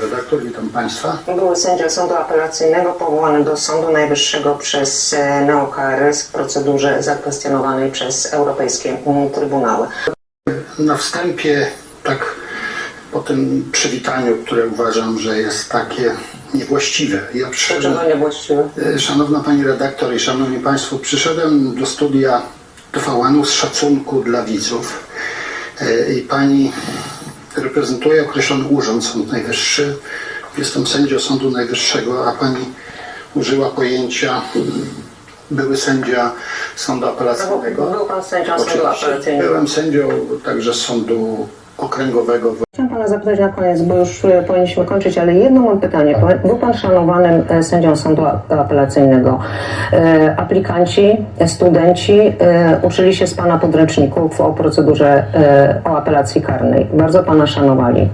redaktor, witam państwa. Były sędzia Sądu Apelacyjnego powołany do Sądu Najwyższego przez e, NeoKRS w procedurze zakwestionowanej przez Europejskie Trybunały. Na wstępie, tak po tym przywitaniu, które uważam, że jest takie niewłaściwe. Ja przyszedłem, Dlaczego niewłaściwe? E, Szanowna Pani Redaktor i Szanowni Państwo, przyszedłem do studia TVN-u z szacunku dla widzów E, i Pani reprezentuje określony urząd, Sąd Najwyższy. Jestem sędzią Sądu Najwyższego, a Pani użyła pojęcia były sędzia Sądu Apelacyjnego. Był pan sędzią Sądu. Apelacyjnego. Byłem sędzią także Sądu Okręgowego Chciałam pana zapytać na koniec, bo już e, powinniśmy kończyć, ale jedno mam pytanie. Był pan szanowanym e, sędzią sądu apelacyjnego. E, Aplikanci, studenci uczyli się z pana podręczników o procedurze o apelacji karnej. Bardzo pana szanowali.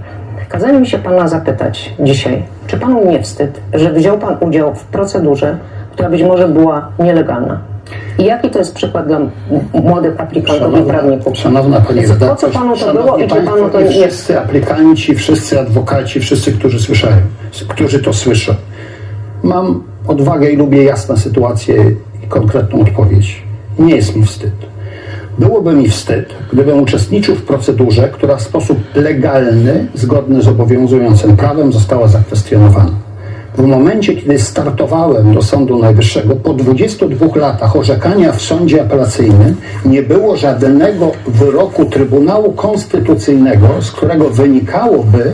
Kazali mi się pana zapytać dzisiaj, czy panu nie wstyd, że wziął pan udział w procedurze, która być może była nielegalna? I jaki to jest przykład dla młodych aplikantów i prawników? Szanowna Pani po co panu to było i czy panu to nie wszyscy aplikanci, wszyscy adwokaci, wszyscy, którzy słyszają, którzy to słyszą. Mam odwagę i lubię jasne sytuacje i konkretną odpowiedź. Nie jest mi wstyd. Byłoby mi wstyd, gdybym uczestniczył w procedurze, która w sposób legalny, zgodny z obowiązującym prawem została zakwestionowana. W momencie, kiedy startowałem do Sądu Najwyższego, po 22 latach orzekania w sądzie apelacyjnym, nie było żadnego wyroku Trybunału Konstytucyjnego, z którego wynikałoby,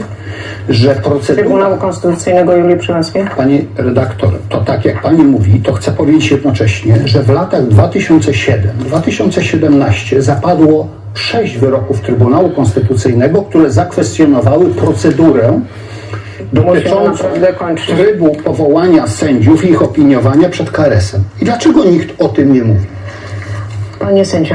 że procedura... Trybunału Konstytucyjnego Julii Przyłębskiej? Pani redaktor, to tak jak pani mówi, to chcę powiedzieć jednocześnie, że w latach 2007-2017 zapadło sześć wyroków Trybunału Konstytucyjnego, które zakwestionowały procedurę dotyczącą trybu powołania sędziów i ich opiniowania przed KRS-em. I dlaczego nikt o tym nie mówi? Panie sędzio,